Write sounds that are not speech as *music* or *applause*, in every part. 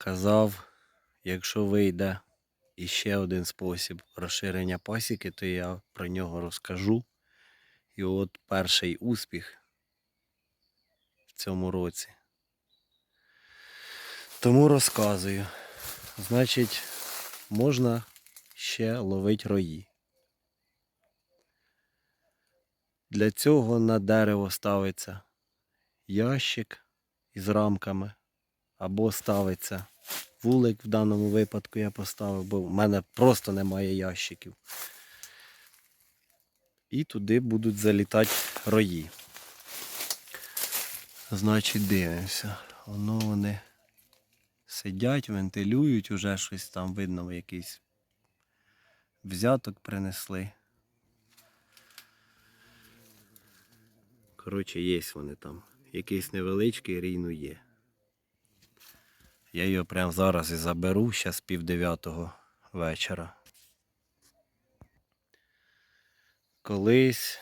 казав, якщо вийде іще один спосіб розширення пасіки, то я про нього розкажу. І от перший успіх в цьому році. Тому розказую. Значить, можна ще ловити рої. Для цього на дерево ставиться ящик із рамками, або ставиться вулик в даному випадку я поставив, бо в мене просто немає ящиків. І туди будуть залітати рої. Значить, дивимося. Воно вони сидять, вентилюють, уже щось там видно, якийсь взяток принесли. Коротше, є вони там. Якийсь невеличкий рійну є. Я його прямо зараз і заберу, зараз пів дев'ятого вечора. Колись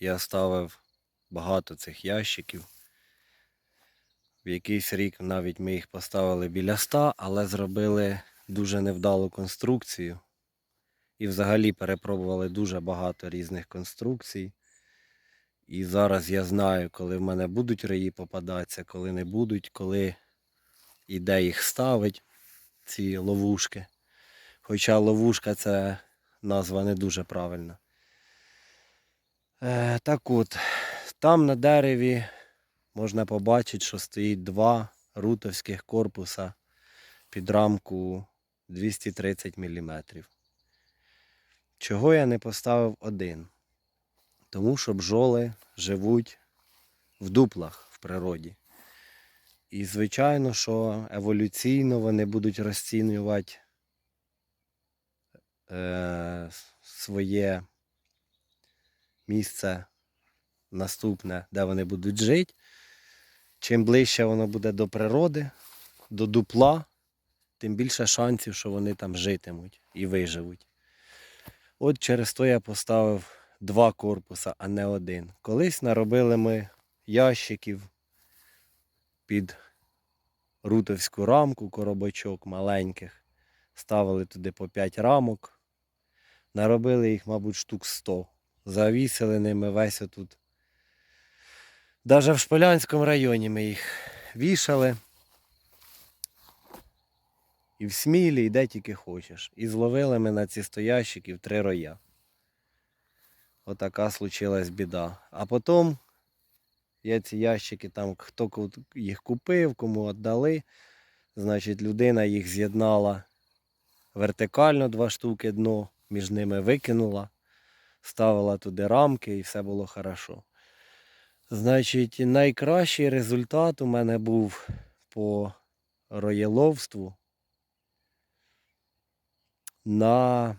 я ставив багато цих ящиків. В якийсь рік навіть ми їх поставили біля ста, але зробили дуже невдалу конструкцію. І взагалі перепробували дуже багато різних конструкцій. І зараз я знаю, коли в мене будуть раї попадатися, коли не будуть, коли і де їх ставить, ці ловушки. Хоча ловушка це назва не дуже правильна. Е, так от, там на дереві можна побачити, що стоїть два рутовських корпуса під рамку 230 мм. Чого я не поставив один? Тому що бджоли живуть в дуплах в природі. І звичайно, що еволюційно вони будуть розцінювати е, своє місце наступне, де вони будуть жити. Чим ближче воно буде до природи, до дупла, тим більше шансів, що вони там житимуть і виживуть. От через то я поставив два корпуса, а не один. Колись наробили ми ящиків під рутовську рамку, коробочок маленьких. Ставили туди по 5 рамок. Наробили їх, мабуть, штук 100. Завісили ними весь отут. Даже в Шполянському районі ми їх вішали. І в Смілі, і де тільки хочеш. І зловили ми на ці 100 ящиків три роя. Отака случилась біда. А потім я ці ящики там, хто їх купив, кому віддали. Значить, людина їх з'єднала вертикально два штуки дно, між ними викинула, ставила туди рамки і все було хорошо. Значить, найкращий результат у мене був по роєловству на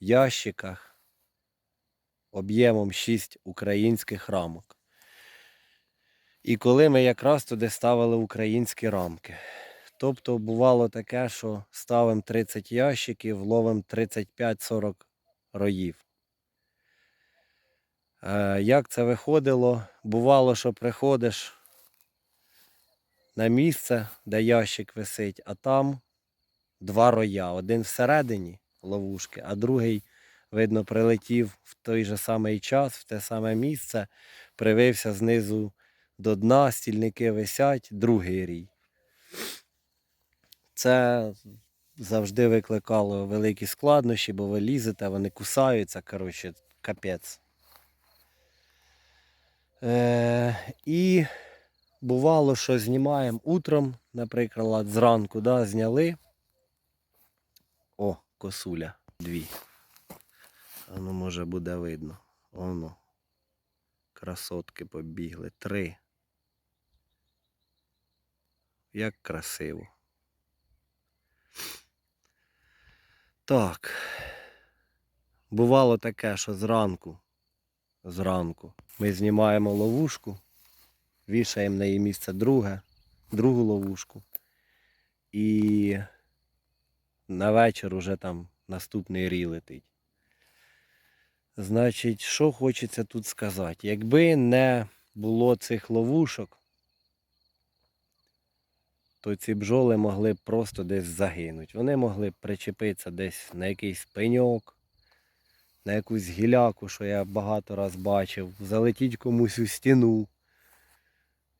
ящиках об'ємом 6 українських рамок. І коли ми якраз туди ставили українські рамки. Тобто бувало таке, що ставимо 30 ящиків, ловимо 35-40 роїв. Е, як це виходило? Бувало, що приходиш на місце, де ящик висить, а там два роя. Один всередині ловушки, а другий, видно, прилетів в той же самий час, в те саме місце, привився знизу до дна, стільники висять, другий рій. Це завжди викликало великі складнощі, бо ви лізете, вони кусаються, коротше, капець. Е, і бувало, що знімаємо утром, наприклад, зранку да, зняли. О, косуля. Дві. Воно може буде видно. Воно. Красотки побігли. Три. Як красиво. Так. Бувало таке, що зранку, зранку ми знімаємо ловушку, вішаємо на її місце друге, другу ловушку. І на вечір уже там наступний рій летить. Значить, що хочеться тут сказати? Якби не було цих ловушок, то ці бджоли могли просто десь загинути. Вони могли причепитися десь на якийсь пеньок, на якусь гіляку, що я багато раз бачив, залетіть комусь у стіну,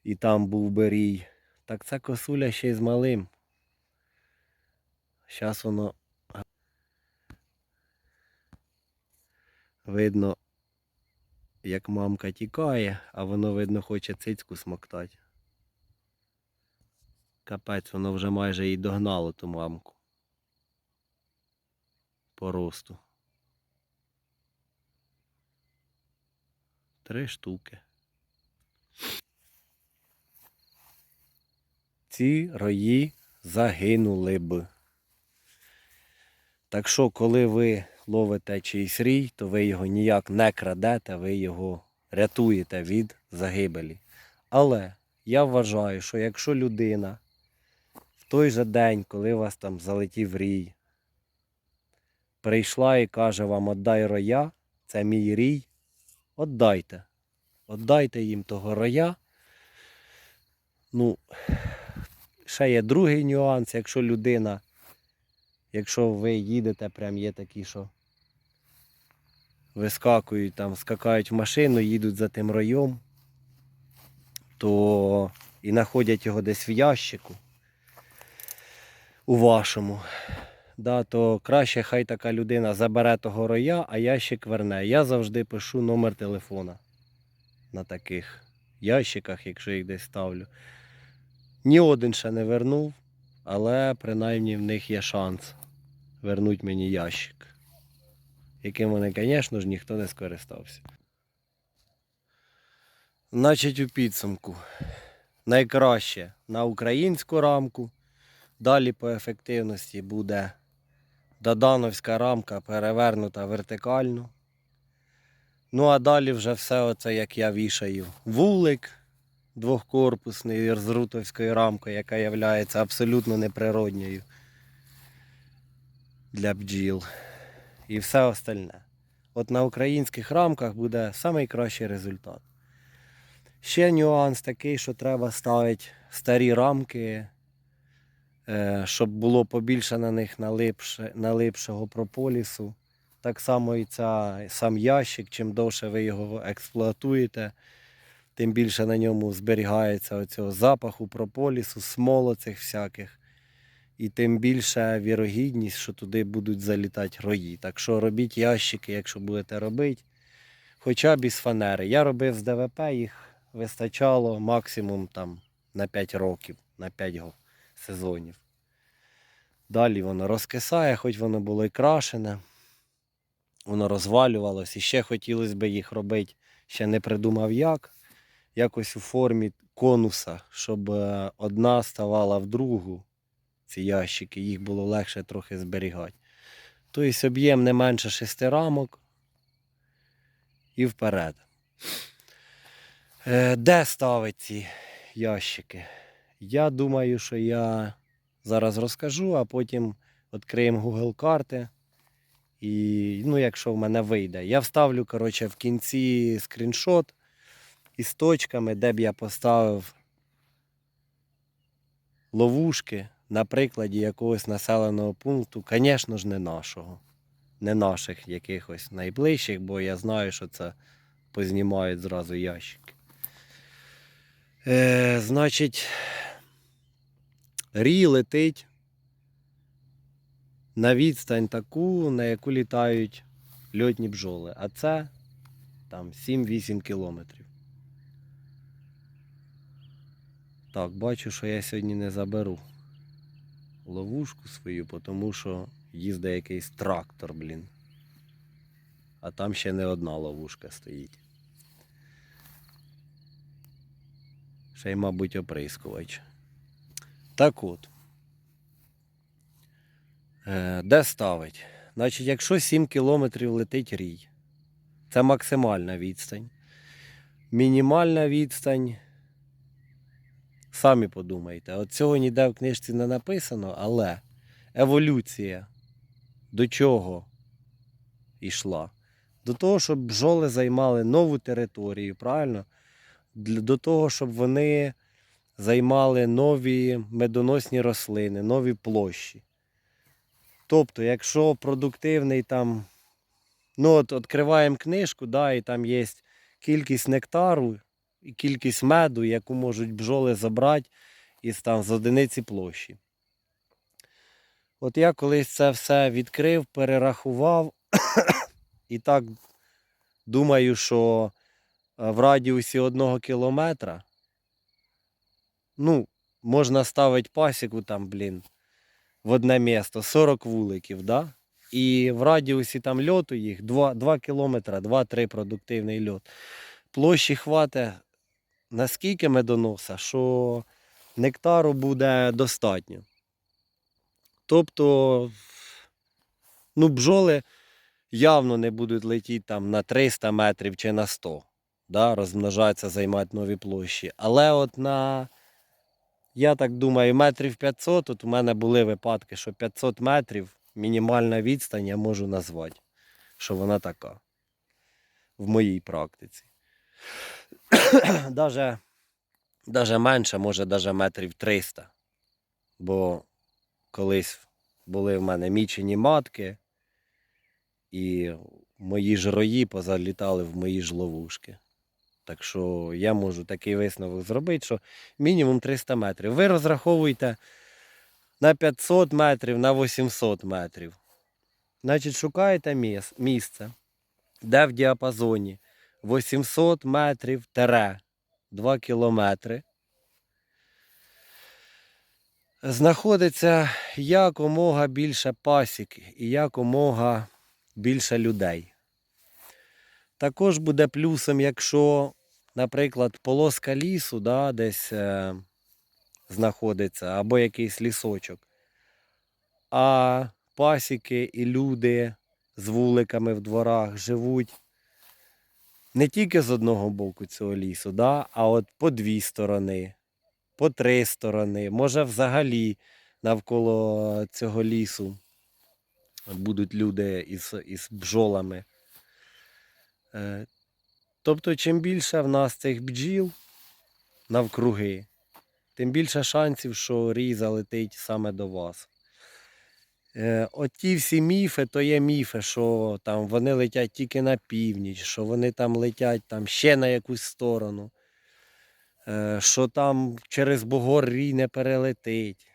і там був би рій. Так це косуля ще й з малим. Зараз воно видно, як мамка тікає, а воно, видно, хоче цицьку смоктати. Капець, воно вже майже їй догнало ту мамку. По росту. Три штуки. Ці рої загинули б. Так що, коли ви ловите чийсь рій, то ви його ніяк не крадете, ви його рятуєте від загибелі. Але я вважаю, що якщо людина той же день, коли вас там залетів рій, прийшла і каже вам отдай роя, це мій рій, отдайте. Отдайте їм того роя. Ну, ще є другий нюанс, якщо людина, якщо ви їдете, прям є такі, що вискакують там, скакають в машину, їдуть за тим роєм, то і знаходять його десь в ящику у вашому. Да, то краще хай така людина забере того роя, а ящик верне. Я завжди пишу номер телефона на таких ящиках, якщо їх десь ставлю. Ні один ще не вернув, але принаймні в них є шанс вернуть мені ящик, яким вони, звісно ж, ніхто не скористався. Значить, у підсумку найкраще на українську рамку. Далі по ефективності буде додановська рамка перевернута вертикально. Ну а далі вже все оце, як я вішаю. Вулик двохкорпусний з рутовською рамкою, яка є абсолютно неприродньою для бджіл. І все остальне. От на українських рамках буде найкращий результат. Ще нюанс такий, що треба ставити старі рамки, щоб було побільше на них налипше, налипшого прополісу. Так само і ця, сам ящик, чим довше ви його експлуатуєте, тим більше на ньому зберігається оцього запаху прополісу, смоло цих всяких. І тим більше вірогідність, що туди будуть залітати рої. Так що робіть ящики, якщо будете робити, хоча б із фанери. Я робив з ДВП, їх вистачало максимум там на 5 років, на 5 го- сезонів. Далі воно розкисає, хоч воно було і крашене, воно розвалювалось. І ще хотілося б їх робити, ще не придумав як. Якось у формі конуса, щоб е, одна ставала в другу, ці ящики, їх було легше трохи зберігати. Тобто об'єм не менше шести рамок і вперед. Е, Де ставить ці ящики? Я думаю, що я зараз розкажу, а потім відкриємо Google карти. І, ну, якщо в мене вийде, я вставлю, коротше, в кінці скріншот із точками, де б я поставив ловушки на прикладі якогось населеного пункту, звісно ж, не нашого. Не наших якихось найближчих, бо я знаю, що це познімають зразу ящики. Е, значить, рій летить на відстань таку, на яку літають льотні бджоли. А це там 7-8 кілометрів. Так, бачу, що я сьогодні не заберу ловушку свою, тому що їздить якийсь трактор, блін. А там ще не одна ловушка стоїть. Ще й, мабуть, оприскувач. Так от. Е, де ставить? Значить, якщо 7 кілометрів летить рій, це максимальна відстань. Мінімальна відстань. Самі подумайте. От цього ніде в книжці не написано, але еволюція до чого йшла? До того, щоб бджоли займали нову територію, правильно? До того, щоб вони займали нові медоносні рослини, нові площі. Тобто, якщо продуктивний там, ну от відкриваємо книжку, да, і там є кількість нектару і кількість меду, яку можуть бджоли забрати із там з одиниці площі. От я колись це все відкрив, перерахував *coughs* і так думаю, що е, в радіусі одного кілометра ну, можна ставити пасіку там, блін, в одне місто 40 вуликів, да? І в радіусі там льоту їх 2, 2 кілометра, 2-3 продуктивний льот. Площі хватить наскільки медоноса, що нектару буде достатньо. Тобто, ну, бджоли явно не будуть летіти там на 300 метрів чи на 100, да, розмножатися, займати нові площі. Але от на, я так думаю, метрів 500, от у мене були випадки, що 500 метрів мінімальна відстань я можу назвати, що вона така в моїй практиці. *coughs* даже, даже менше, може, даже метрів 300. Бо колись були в мене мічені матки, і мої ж рої позалітали в мої ж ловушки. Так що я можу такий висновок зробити, що мінімум 300 метрів. Ви розраховуєте на 500 метрів, на 800 метрів. Значить, шукаєте місце, де в діапазоні 800 метрів тере 2 кілометри. Знаходиться якомога більше пасік і якомога більше людей. Також буде плюсом, якщо, наприклад, полоска лісу да, десь е, знаходиться, або якийсь лісочок, а пасіки і люди з вуликами в дворах живуть не тільки з одного боку цього лісу, да, а от по дві сторони, по три сторони, може взагалі навколо цього лісу будуть люди із, із бджолами. Тобто, чим більше в нас цих бджіл навкруги, тим більше шансів, що рій залетить саме до вас. Е, Оті всі міфи, то є міфи, що там вони летять тільки на північ, що вони там летять там ще на якусь сторону, е, що там через Бугор рій не перелетить,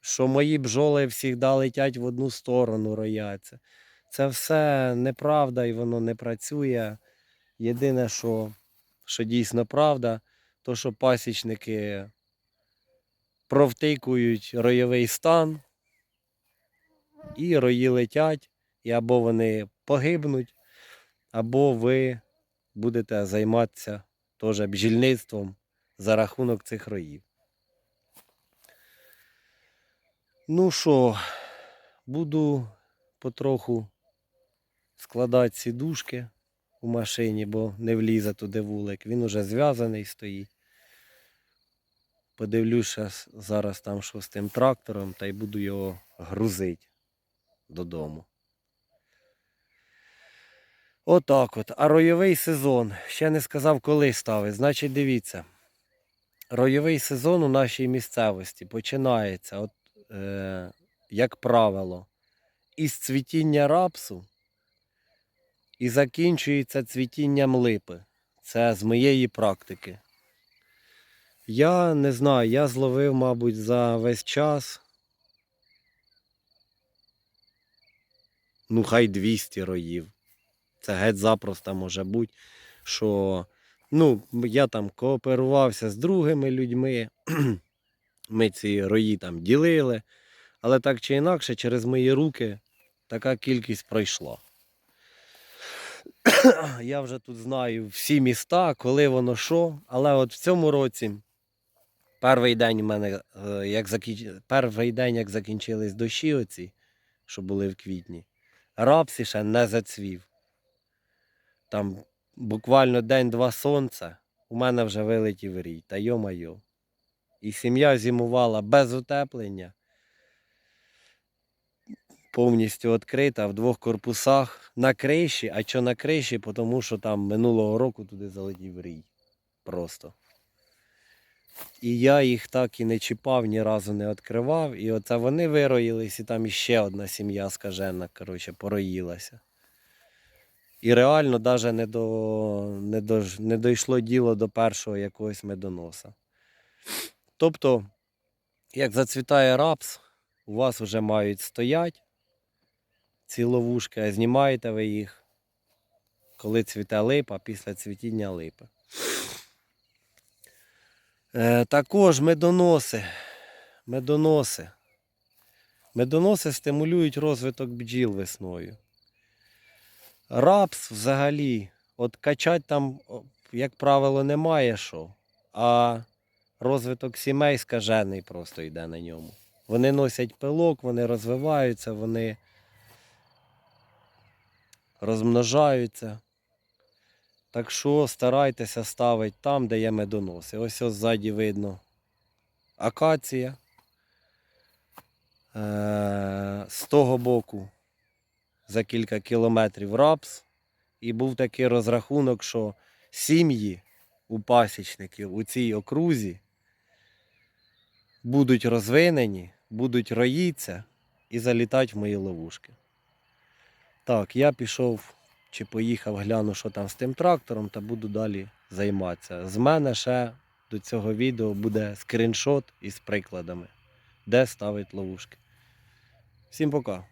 що мої бджоли завжди летять в одну сторону, рояться. Це все неправда і воно не працює. Єдине, що, що дійсно правда, то що пасічники провтикують ройовий стан, і рої летять, і або вони погибнуть, або ви будете займатися теж бджільництвом за рахунок цих роїв. Ну що, буду потроху складати сідушки у машині, бо не влізе туди вулик. Він уже зв'язаний стоїть. Подивлюся зараз там що з тим трактором та й буду його грузити додому. Отак от. А ройовий сезон. Ще не сказав, коли ставить. Значить, дивіться. Ройовий сезон у нашій місцевості починається, от, е, як правило, із цвітіння рапсу і закінчується цвітінням липи. Це з моєї практики. Я не знаю, я зловив, мабуть, за весь час. Ну, хай 200 роїв. Це геть запросто може бути, що ну, я там кооперувався з другими людьми. Ми ці рої там ділили, але так чи інакше, через мої руки така кількість пройшла. *coughs* Я вже тут знаю всі міста, коли воно що, але от в цьому році перший день у мене, е, як закінч... перший день, як закінчились дощі оці, що були в квітні, рапсі ще не зацвів. Там буквально день-два сонця, у мене вже вилетів рій, та йо-майо. І сім'я зимувала без утеплення, повністю відкрита в двох корпусах на криші. А що на криші? Тому що там минулого року туди залетів рій. Просто. І я їх так і не чіпав, ні разу не відкривав. І оце вони вироїлись, і там іще одна сім'я скажена, коротше, пороїлася. І реально навіть не, до, не, до, не дійшло діло до першого якогось медоноса. Тобто, як зацвітає рапс, у вас вже мають стоять ці ловушки, а знімаєте ви їх, коли цвіте липа, після цвітіння липи. Е, також медоноси. Медоноси. Медоноси стимулюють розвиток бджіл весною. Рапс взагалі, от качать там, як правило, немає що, а розвиток сімей скажений просто йде на ньому. Вони носять пилок, вони розвиваються, вони розмножаються. Так що старайтеся ставити там, де є медоноси. Ось ось ззаді видно акація. Е, З того боку за кілька кілометрів рапс. І був такий розрахунок, що сім'ї у пасічників у цій окрузі будуть розвинені, будуть роїться і залітати в мої ловушки. Так, я пішов чи поїхав, гляну, що там з тим трактором, та буду далі займатися. З мене ще до цього відео буде скріншот із прикладами, де ставить ловушки. Всім пока.